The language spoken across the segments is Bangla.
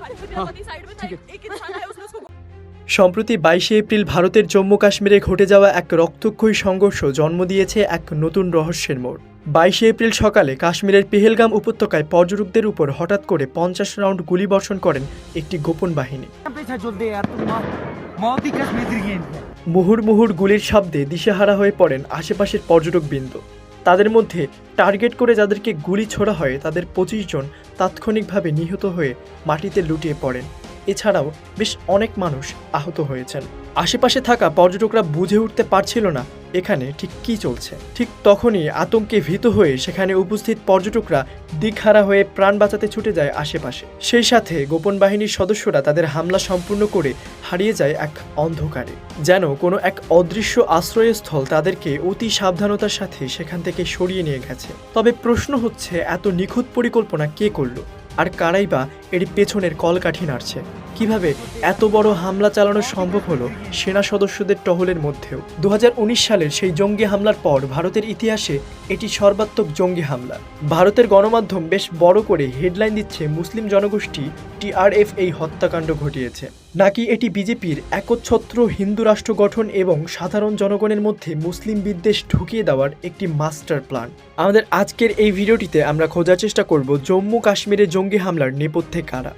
হ্যাঁ, সম্প্রতি বাইশে এপ্রিল ভারতের জম্মু কাশ্মীরে ঘটে যাওয়া এক রক্তক্ষয়ী সংঘর্ষ জন্ম দিয়েছে এক নতুন রহস্যের মোড়। বাইশে এপ্রিল সকালে কাশ্মীরের পেহেলগাম উপত্যকায় পর্যটকদের উপর হঠাৎ করে পঞ্চাশ রাউন্ড গুলি বর্ষণ করেন একটি গোপন বাহিনী। মুহুর মুহুর গুলির শব্দে দিশেহারা হয়ে পড়েন আশেপাশের পর্যটকবৃন্দ। তাদের মধ্যে টার্গেট করে যাদেরকে গুলি ছোড়া হয়, তাদের পঁচিশ জন তাৎক্ষণিকভাবে নিহত হয়ে মাটিতে লুটিয়ে পড়েন। এছাড়াও বেশ অনেক মানুষ আহত হয়েছেন। আশেপাশে থাকা পর্যটকরা বুঝে উঠতে পারছিল না এখানে ঠিক কি চলছে। ঠিক তখনই আতঙ্কে ভীত হয়ে সেখানে উপস্থিত পর্যটকরা দিকহারা হয়ে প্রাণ বাঁচাতে ছুটে যায় আশেপাশে। সেই সাথে গোপন বাহিনীর সদস্যরা তাদের হামলা সম্পূর্ণ করে হারিয়ে যায় এক অন্ধকারে। যেন কোনো এক অদৃশ্য আশ্রয়স্থল তাদেরকে অতি সাবধানতার সাথে সেখান থেকে সরিয়ে নিয়ে গেছে। তবে প্রশ্ন হচ্ছে, এত নিখুঁত পরিকল্পনা কে করল? আর কারাই বা এর পেছনের কলকাঠি নাড়ছে। কীভাবে এত বড় হামলা চালানো সম্ভব হলো সেনা সদস্যদের টহলের মধ্যেও? দু হাজার উনিশ সালের সেই জঙ্গি হামলার পর ভারতের ইতিহাসে এটি সর্বাত্মক জঙ্গি হামলা। ভারতের গণমাধ্যম বেশ বড় করে হেডলাইন দিচ্ছে মুসলিম জনগোষ্ঠী টিআরএফ এই হত্যাকাণ্ড ঘটিয়েছে। নাকি এটি বিজেপির একচ্ছত্র হিন্দু রাষ্ট্র গঠন এবং সাধারণ জনগণের মধ্যে মুসলিম বিদ্বেষ ঢুকিয়ে দেওয়ার একটি মাস্টার প্ল্যান? আমাদের আজকের এই ভিডিওটিতে আমরা খোঁজার চেষ্টা করব জম্মু কাশ্মীরে জঙ্গি হামলার নেপথ্যে কারা।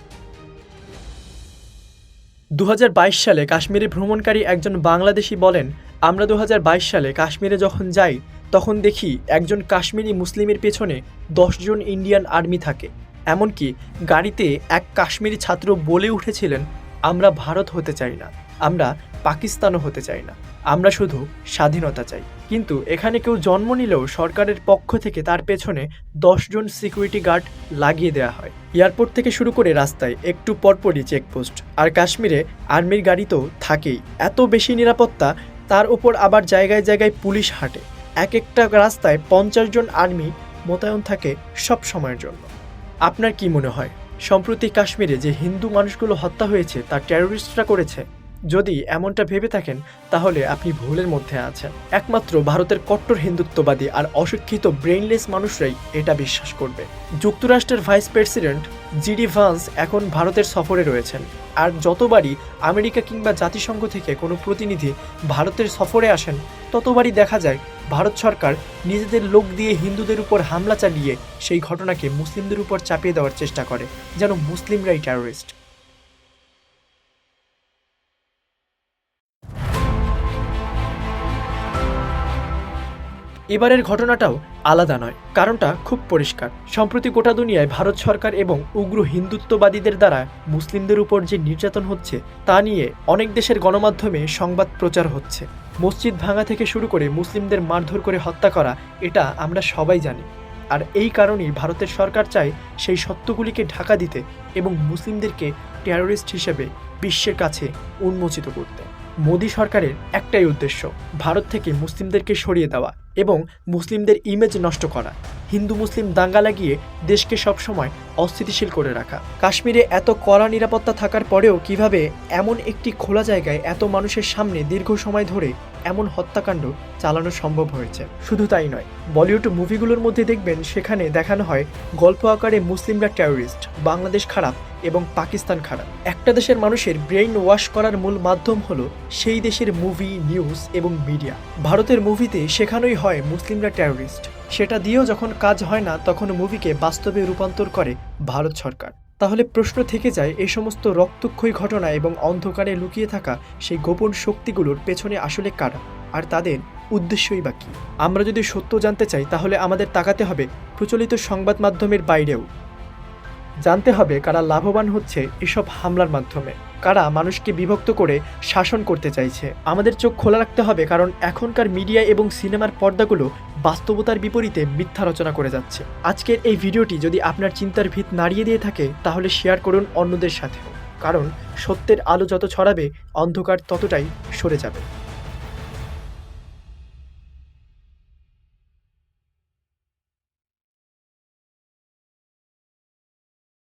দু হাজার বাইশ সালে কাশ্মীরে ভ্রমণকারী একজন বাংলাদেশি বলেন, আমরা দু হাজার বাইশ সালে কাশ্মীরে যখন যাই, তখন দেখি একজন কাশ্মীরি মুসলিমের পেছনে দশজন ইন্ডিয়ান আর্মি থাকে। এমনকি গাড়িতে এক কাশ্মীরি ছাত্র বলে উঠেছিলেন, আমরা ভারত হতে চাই না। আমরা পাকিস্তানও হতে চাই না। আমরা শুধু স্বাধীনতা চাই। কিন্তু এখানে কেউ জন্ম নিলেও সরকারের পক্ষ থেকে তার পেছনে দশজন সিকিউরিটি গার্ড লাগিয়ে দেওয়া হয়। এয়ারপোর্ট থেকে শুরু করে রাস্তায় একটু পরপরই চেকপোস্ট। আর কাশ্মীরে আর্মির গাড়ি তো থাকেই। এত বেশি নিরাপত্তা, তার উপর আবার জায়গায় জায়গায় পুলিশ হাঁটে। এক একটা রাস্তায় পঞ্চাশ জন আর্মি মোতায়েন থাকে সব সময়ের জন্য। আপনার কি মনে হয়? সম্প্রতি কাশ্মীরে যে হিন্দু মানুষগুলো হত্যা হয়েছে তা টেরোরিস্টরা করেছে? যদি এমনটা ভেবে থাকেন, তাহলে আপনি ভুলের মধ্যে আছেন। একমাত্র ভারতের কট্টর হিন্দুত্ববাদী আর অশিক্ষিত ব্রেইনলেস মানুষরাই এটা বিশ্বাস করবে। যুক্তরাষ্ট্রের ভাইস প্রেসিডেন্ট জিডি ভান্স এখন ভারতের সফরে রয়েছেন। আর যতবারই আমেরিকা কিংবা জাতিসংঘ থেকে কোনো প্রতিনিধি ভারতের সফরে আসেন, ততবারই দেখা যায় ভারত সরকার নিজেদের লোক দিয়ে হিন্দুদের উপর হামলা চালিয়ে সেই ঘটনাকে মুসলিমদের উপর চাপিয়ে দেওয়ার চেষ্টা করে, যেন মুসলিমরাই টেরোরিস্ট এবারের ঘটনাটাও আলাদা নয়, কারণটা খুব পরিষ্কার। সম্প্রতি গোটা দুনিয়ায় ভারত সরকার এবং উগ্র হিন্দুত্ববাদীদের দ্বারা মুসলিমদের উপর যে নির্যাতন হচ্ছে, তা নিয়ে অনেক দেশের গণমাধ্যমে সংবাদ প্রচার হচ্ছে। মসজিদ ভাঙা থেকে শুরু করে মুসলিমদের মারধর করে হত্যা করা, এটা আমরা সবাই জানি। আর এই কারণেই ভারতের সরকার চায় সেই সত্যগুলিকে ঢাকা দিতে এবং মুসলিমদেরকে টেরোরিস্ট হিসেবে বিশ্বের কাছে উন্মোচিত করতে। মোদী সরকারের একটাই উদ্দেশ্য, ভারত থেকে মুসলিমদেরকে সরিয়ে দেওয়া। এবং মুসলিমদের ইমেজ নষ্ট করা। হিন্দু, মুসলিম দাঙ্গা লাগিয়ে দেশকে সবসময় অস্থিতিশীল করে রাখা। কাশ্মীরে এত কড়া নিরাপত্তা থাকার পরেও কীভাবে এমন একটি খোলা জায়গায় এত মানুষের সামনে দীর্ঘ সময় ধরে এমন হত্যাকাণ্ড চালানো সম্ভব হয়েছে? শুধু তাই নয়, বলিউড মুভিগুলোর মধ্যে দেখবেন সেখানে দেখানো হয় গল্প আকারে মুসলিমরা টেরোরিস্ট বাংলাদেশ খারাপ এবং পাকিস্তান খারাপ। একটা দেশের মানুষের ব্রেইন ওয়াশ করার মূল মাধ্যম হলো সেই দেশের মুভি নিউজ এবং মিডিয়া ভারতের মুভিতে শেখানোই হয় মুসলিমরা টেরোরিস্ট সেটা দিয়েও যখন কাজ হয় না, তখন মুভিকে বাস্তবে রূপান্তর করে ভারত সরকার। তাহলে প্রশ্ন থেকে যায় এই সমস্ত রক্তক্ষয়ী ঘটনা এবং অন্ধকারে লুকিয়ে থাকা সেই গোপন শক্তিগুলোর পেছনে আসলে কারা? আর তাদের উদ্দেশ্যই বা কী? আমরা যদি সত্য জানতে চাই, তাহলে আমাদের তাকাতে হবে প্রচলিত সংবাদ মাধ্যমের বাইরেও। জানতে হবে কারা লাভবান হচ্ছে এসব হামলার মাধ্যমে। কারা মানুষকে বিভক্ত করে শাসন করতে চাইছে? আমাদের চোখ খোলা রাখতে হবে কারণ এখনকার মিডিয়া এবং সিনেমার পর্দাগুলো বাস্তবতার বিপরীতে মিথ্যা রচনা করে যাচ্ছে। আজকের এই ভিডিওটি যদি আপনার চিন্তার ভিত নাড়িয়ে দিয়ে থাকে, তাহলে শেয়ার করুন অন্যদের সাথেও। কারণ সত্যের আলো যত ছড়াবে, অন্ধকার ততটাই সরে যাবে।